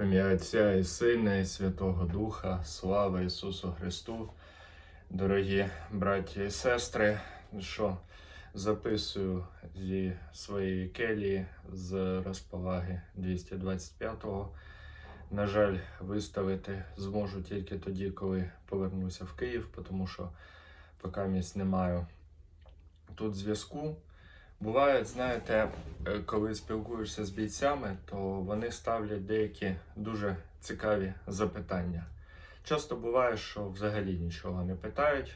Ім'я Отця і Сина, і Святого Духа, слава Ісусу Христу, дорогі браті і сестри, що записую зі своєї келії з розповаги 225-го. На жаль, виставити зможу тільки тоді, коли повернуся в Київ, тому що поки місць не маю тут зв'язку. Буває, знаєте, коли спілкуєшся з бійцями, то вони ставлять деякі дуже цікаві запитання. Часто буває, що взагалі нічого не питають,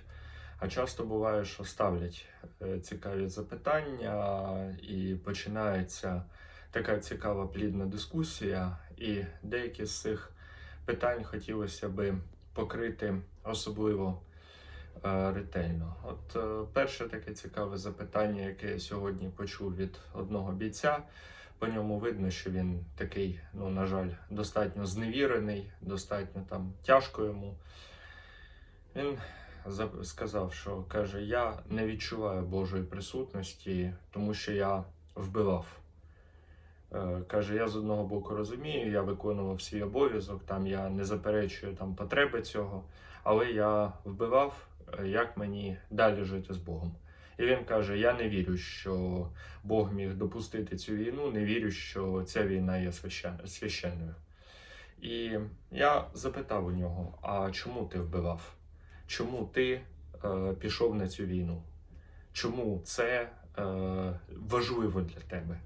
а часто буває, що ставлять е, цікаві запитання і починається така цікава плідна дискусія. І деякі з цих питань хотілося би покрити особливо е, ретельно. От е, перше таке цікаве запитання, яке я сьогодні почув від одного бійця. По ньому видно, що він такий, ну, на жаль, достатньо зневірений, достатньо там тяжко йому. Він сказав, що каже: Я не відчуваю Божої присутності, тому що я вбивав. Е, Каже, я з одного боку розумію, я виконував свій обов'язок, там я не заперечую там потреби цього, але я вбивав, е, як мені далі жити з Богом. І він каже: Я не вірю, що Бог міг допустити цю війну, не вірю, що ця війна є священною. І я запитав у нього: а чому ти вбивав? Чому ти е, пішов на цю війну? Чому це е, важливо для тебе?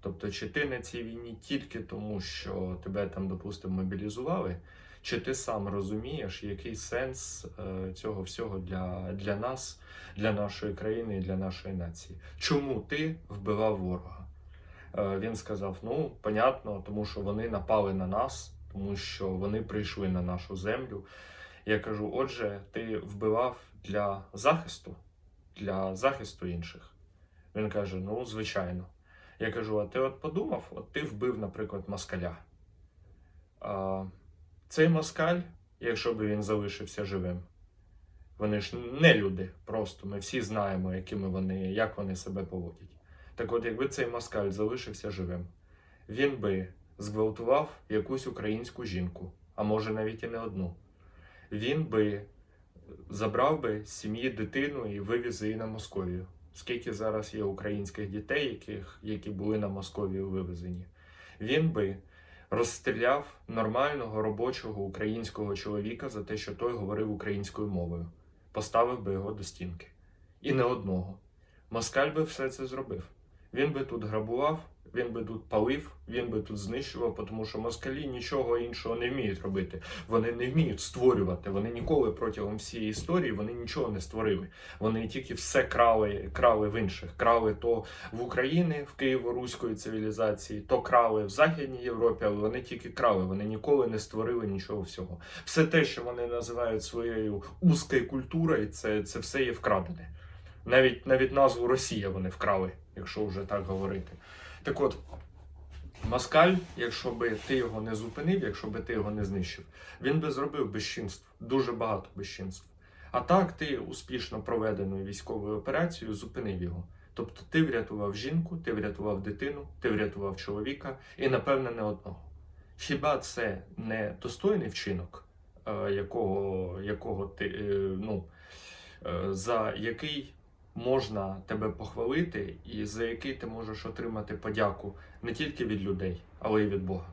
Тобто, чи ти на цій війні тільки тому, що тебе там, допустимо, мобілізували, чи ти сам розумієш, який сенс е, цього всього для, для нас, для нашої країни і для нашої нації? Чому ти вбивав ворога? Е, він сказав: ну, понятно, тому що вони напали на нас, тому що вони прийшли на нашу землю. Я кажу: отже, ти вбивав для захисту, для захисту інших. Він каже: ну, звичайно. Я кажу: а ти от подумав, от ти вбив, наприклад, москаля. А, цей москаль, якщо б він залишився живим, вони ж не люди, просто ми всі знаємо, якими вони, як вони себе поводять. Так от, якби цей москаль залишився живим, він би зґвалтував якусь українську жінку, а може навіть і не одну. Він би забрав би з сім'ї дитину і вивіз її на Московію. Скільки зараз є українських дітей, яких, які були на Московію вивезені, він би розстріляв нормального робочого українського чоловіка за те, що той говорив українською мовою, поставив би його до стінки. І не одного. Москаль би все це зробив. Він би тут грабував, він би тут палив, він би тут знищував, тому що москалі нічого іншого не вміють робити. Вони не вміють створювати. Вони ніколи протягом всієї історії вони нічого не створили. Вони тільки все крали, крали в інших. Крали то в Україні, в Києво-руської цивілізації, то крали в Західній Європі, але вони тільки крали. Вони ніколи не створили нічого всього. Все те, що вони називають своєю узкою культурою, це, це все є вкрадене. Навіть навіть назву Росія вони вкрали, якщо вже так говорити. Так от, Москаль, якщо би ти його не зупинив, якщо би ти його не знищив, він би зробив безчинств, дуже багато безчинств. А так ти успішно проведеною військовою операцією зупинив його. Тобто ти врятував жінку, ти врятував дитину, ти врятував чоловіка і, напевне, не одного. Хіба це не достойний вчинок, е, якого, якого ти, е, ну, е, за який можна тебе похвалити, і за який ти можеш отримати подяку не тільки від людей, але й від Бога.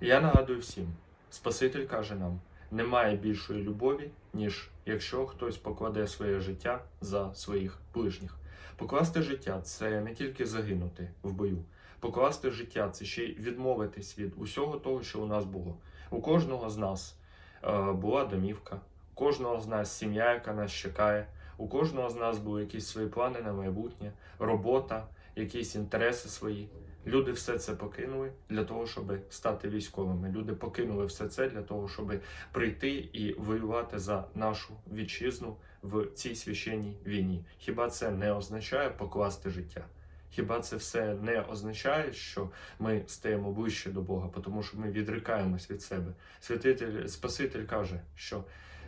Я нагадую всім: Спаситель каже нам: немає більшої любові, ніж якщо хтось покладе своє життя за своїх ближніх. Покласти життя це не тільки загинути в бою. Покласти життя це ще й відмовитись від усього того, що у нас було. У кожного з нас е, була домівка, у кожного з нас сім'я, яка нас чекає. У кожного з нас були якісь свої плани на майбутнє, робота, якісь інтереси свої. Люди все це покинули для того, щоб стати військовими. Люди покинули все це для того, щоб прийти і воювати за нашу вітчизну в цій священній війні. Хіба це не означає покласти життя? Хіба це все не означає, що ми стаємо ближче до Бога, тому що ми відрикаємось від себе? Святитель Спаситель каже, що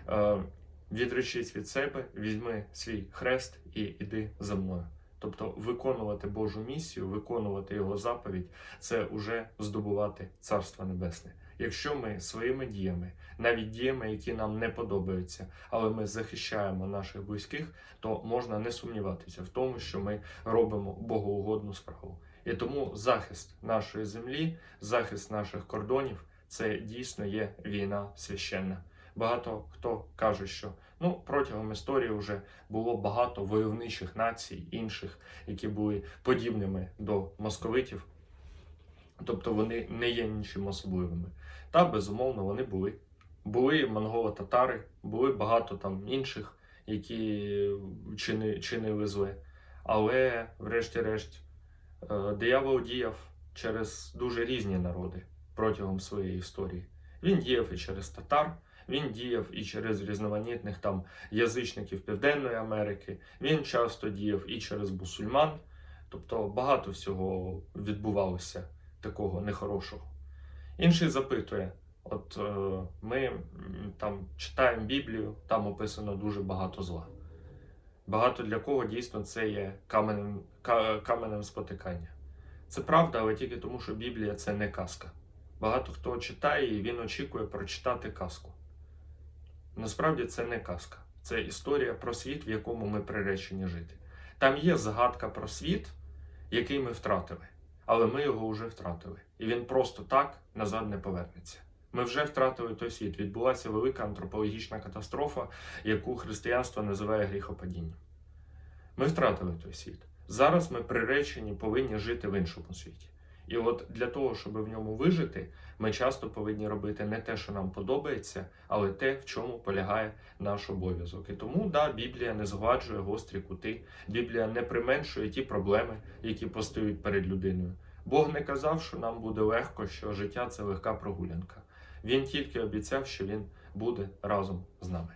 е, відречись від себе, візьми свій хрест і іди за мною. Тобто виконувати Божу місію, виконувати Його заповідь це вже здобувати Царство Небесне. Якщо ми своїми діями, навіть діями, які нам не подобаються, але ми захищаємо наших близьких, то можна не сумніватися в тому, що ми робимо богоугодну справу. І тому захист нашої землі, захист наших кордонів це дійсно є війна священна. Багато хто каже, що ну протягом історії вже було багато войовничих націй, інших, які були подібними до московитів, тобто вони не є нічим особливими. Та безумовно вони були. Були монголо-татари, були багато там інших, які чини, чинили зле. Але, врешті-решт, е, диявол діяв через дуже різні народи протягом своєї історії. Він діяв і через татар, він діяв і через різноманітних там язичників Південної Америки. Він часто діяв і через мусульман. Тобто багато всього відбувалося такого нехорошого. Інший запитує: от е, ми там читаємо Біблію, там описано дуже багато зла. Багато для кого дійсно це є каменем, каменем спотикання. Це правда, але тільки тому, що Біблія це не казка. Багато хто читає і він очікує прочитати казку. Насправді це не казка, це історія про світ, в якому ми приречені жити. Там є загадка про світ, який ми втратили, але ми його вже втратили. І він просто так назад не повернеться. Ми вже втратили той світ. Відбулася велика антропологічна катастрофа, яку християнство називає гріхопадінням. Ми втратили той світ. Зараз ми приречені повинні жити в іншому світі. І от для того, щоб в ньому вижити, ми часто повинні робити не те, що нам подобається, але те, в чому полягає наш обов'язок. І тому да, Біблія не згладжує гострі кути, Біблія не применшує ті проблеми, які постають перед людиною. Бог не казав, що нам буде легко, що життя це легка прогулянка. Він тільки обіцяв, що він буде разом з нами.